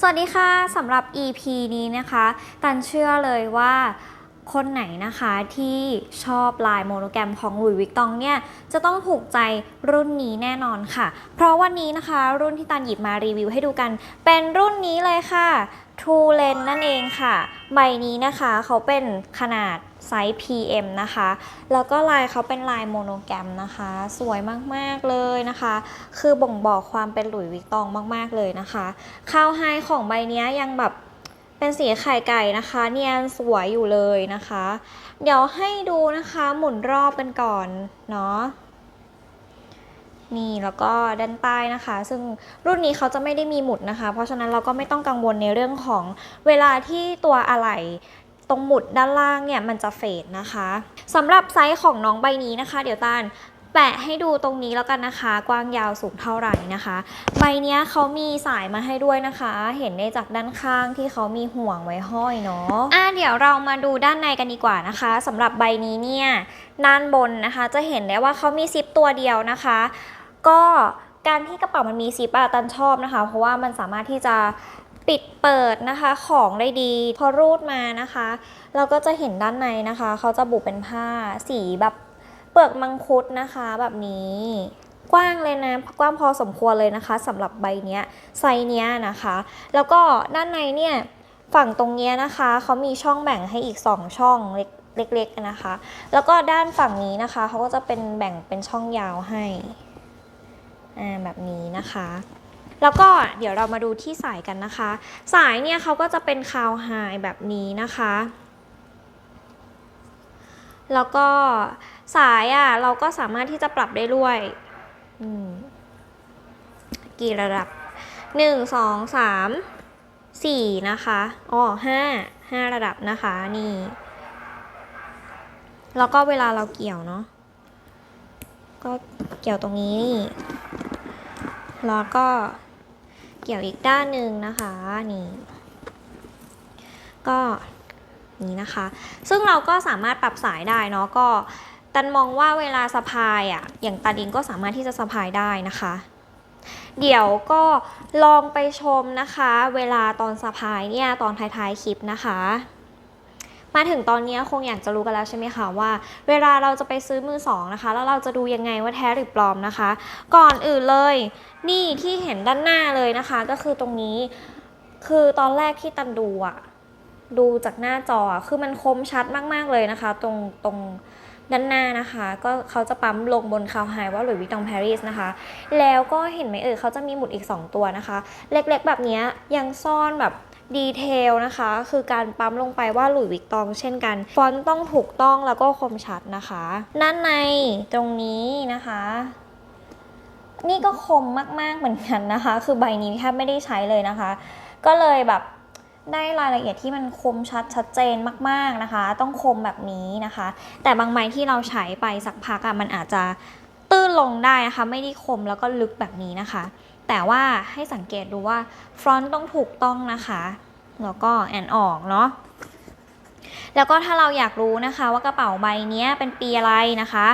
สวัสดีค่ะสำหรับ EP นี้นะคะ ตันเชื่อเลยว่า คนไหนนะคะที่ชอบลายโมโนแกรมของหลุยส์วิกตองเนี่ยจะต้องถูกใจรุ่นนี้แน่นอนค่ะ เพราะวันนี้นะคะ รุ่นที่ตันหยิบมารีวิวให้ดูกัน เป็นรุ่นนี้เลยค่ะ True Lens นั่นเองค่ะ ใบนี้นะคะเขาเป็นขนาดไซส์ PM นะคะ แล้วก็ลายเขาเป็นลายโมโนแกรมนะคะ สวยมากๆเลยนะคะ คือบ่งบอกความเป็นหลุยส์วิกตองมาก ๆเลยนะคะข้าวไฮของใบนี้ยังแบบ เป็นสีไข่ไก่นะคะ เนียนสวยอยู่เลยนะคะ เดี๋ยวให้ดูนะคะหมุนรอบกันก่อนเนาะนี่แล้วก็ด้านใต้นะคะ ซึ่งรุ่นนี้เขาจะไม่ได้มีหมุดนะคะ เพราะฉะนั้นเราก็ไม่ต้องกังวลในเรื่องของเวลาที่ตัวอะไหล่ตรงหมุดด้านล่างเนี่ยมันจะเฟดนะคะสำหรับไซส์ของน้องใบนี้นะคะ เดี๋ยวตาล แปะให้ดูตรงนี้แล้วกันนะคะ กว้างยาวสูงเท่าไหร่นะคะ ใบเนี้ยเขามีสายมาให้ด้วยนะคะ เห็นได้จากด้านข้างที่เขามีห่วงไว้ห้อยเนาะอะเดี๋ยวเรามาดูด้านในกันดีกว่านะคะสำหรับใบนี้เนี่ยด้านบนนะคะ จะเห็นได้ว่าเขามีซิปตัวเดียวนะคะ ก็การที่กระเป๋ามันมีซิปอะตันชอบนะคะ เพราะว่ามันสามารถที่จะปิดเปิดนะคะของได้ดี พอรูดมานะคะ เราก็จะเห็นด้านในนะคะ เขาจะบุเป็นผ้าสีแบบ เปลือกมังคุดนะคะแบบนี้กว้างเลยนะกว้างพอสมควรเลยนะคะสำหรับใบเนี้ยไซเนี้ยนะคะ แล้วก็ด้านในเนี่ยฝั่งตรงเนี้ยนะคะเขามีช่องแบ่งให้อีก 2 ช่องเล็กเล็กๆนะคะ แล้วก็ด้านฝั่งนี้นะคะเขาก็จะเป็นแบ่งเป็นช่องยาวให้อ่าแบบนี้นะคะ แล้วก็เดี๋ยวเรามาดูที่สายกันนะคะ สายเนี่ยเขาก็จะเป็นคาวไฮแบบนี้นะคะ แล้วก็สายอะเราก็สามารถที่จะปรับได้ด้วยอืมกี่ระดับหนึ่งสองสามสี่นะคะอ๋อห้าห้าระดับนะคะนี่ แล้วก็เวลาเราเกี่ยวเนาะก็เกี่ยวตรงนี้แล้วก็เกี่ยวอีกด้านหนึ่งนะคะนี่ ก็ นี่นะคะ ซึ่งเราก็สามารถปรับสายได้เนาะก็ตันมองว่าเวลาสะพายอะ่ะอย่างตันเองก็สามารถที่จะสะพายได้นะคะ เดี๋ยวก็ลองไปชมนะคะ เวลาตอนสะพายเนี่ยตอนท้ายๆคลิปนะคะมาถึงตอนนี้คงอยากจะรู้กันแล้วใช่ไหมคะว่า เวลาเราจะไปซื้อมือสองนะคะ แล้วเราจะดูยังไงว่าแท้หรือปลอมนะคะ ก่อนอื่นเลย นี่ที่เห็นด้านหน้าเลยนะคะ ก็คือตรงนี้คือตอนแรกที่ตันดูอะ ดูจากหน้าจอคือมันคมชัดมาก ๆ เลยนะคะ ตรงตรงด้านหน้านะคะ ก็เขาจะปั๊มลงบนคาวไฮว่าหลุยส์วิตตองปารีสนะคะ แล้วก็เห็นไหมเอ่ยเขาจะมีหมุดอีก 2 ตัวนะคะ เล็กๆ แบบนี้ยยังซ่อนแบบดีเทลนะคะ คือการปั๊มลงไปว่าหลุยส์วิกตองเช่นกัน ฟอนต์ต้องถูกต้องแล้วก็คมชัดนะคะด้านในตรงนี้นะคะ นี่ก็คมมากๆเหมือนกันนะคะ คือใบนี้แทบไม่ได้ใช้เลยนะคะ ก็เลยแบบ ได้รายละเอียดที่มันคมชัดชัดเจนมากๆนะคะ ต้องคมแบบนี้นะคะ แต่บางใบที่เราใช้ไปสักพักอะมันอาจจะตื้นลงได้นะคะ ไม่ได้คมแล้วก็ลึกแบบนี้นะคะ แต่ว่าให้สังเกตดูว่าฟรอนต์ต้องถูกต้องนะคะ แล้วก็แอนออกเนาะแล้วก็ถ้าเราอยากรู้นะคะ ว่ากระเป๋าใบนี้เป็นปีอะไรนะคะ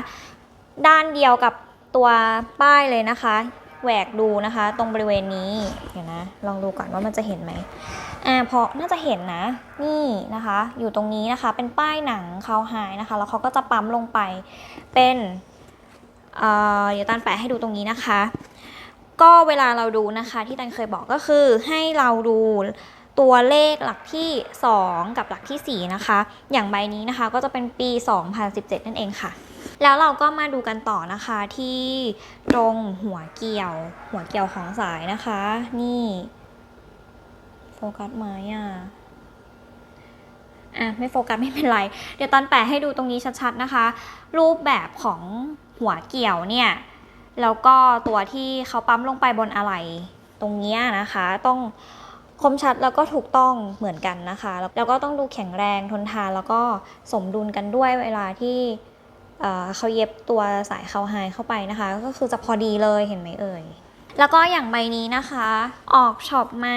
ด้านเดียวกับตัวป้ายเลยนะคะแหวกดูนะคะ ตรงบริเวณนี้เดี๋ยวนะ ลองดูก่อนว่ามันจะเห็นไหม อ่าเพราะน่าจะเห็นนะ นี่นะคะ อยู่ตรงนี้นะคะ เป็นป้ายหนังคาวไฮนะคะ แล้วเขาก็จะปั๊มลงไป เป็นเอ่อเดี๋ยวตันแปะให้ดูตรงนี้นะคะ ก็เวลาเราดูนะคะ ที่ตันเคยบอกก็คือให้เราดูตัวเลขหลักที่ 2 กับหลักที่ 4 นะคะ อย่างใบนี้นะคะก็จะเป็นปี 2017 นั่นเองค่ะ แล้วเราก็มาดูกันต่อนะคะที่ตรงหัวเกี่ยว หัวเกี่ยวของสายนะคะ นี่ โฟกัสไหมอะอะไม่โฟกัสไม่เป็นไร เดี๋ยวตอนแปะให้ดูตรงนี้ชัดๆนะคะ รูปแบบของหัวเกี่ยวเนี่ย แล้วก็ตัวที่เขาปั๊มลงไปบนอะไหล่ตรงเนี้ยนะคะ ต้องคมชัดแล้วก็ถูกต้องเหมือนกันนะคะ แล้วก็ต้องดูแข็งแรงทนทานแล้วก็สมดุลกันด้วยเวลาที่เอ่เขาเย็บตัวสายเขาไฮเข้าไปนะคะ ก็คือจะพอดีเลยเห็นไหมเอ่ย แล้วก็อย่างใบนี้นะคะ ออกช็อปมา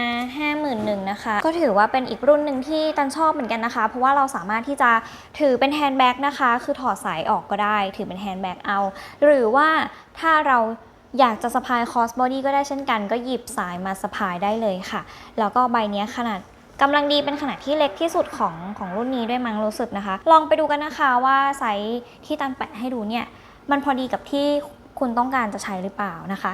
51,000นะคะ ก็ถือว่าเป็นอีกรุ่นหนึ่งที่ตันชอบเหมือนกันนะคะ เพราะว่าเราสามารถที่จะถือเป็นแฮนด์แบ็กนะคะ คือถอดสายออกก็ได้ ถือเป็นแฮนด์แบ็กเอา หรือว่าถ้าเราอยากจะสะพายคอสบอดี้ก็ได้เช่นกัน ก็หยิบสายมาสะพายได้เลยค่ะ แล้วก็ใบนี้ขนาดกำลังดีเป็นขนาดที่เล็กที่สุดของของรุ่นนี้ด้วยมั้งรู้สึกนะคะ ลองไปดูกันนะคะว่าไซส์ที่ตันแปะให้ดูเนี่ย มันพอดีกับที่คุณต้องการจะใช้หรือเปล่านะคะ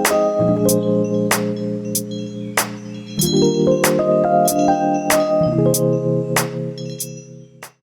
Thank you.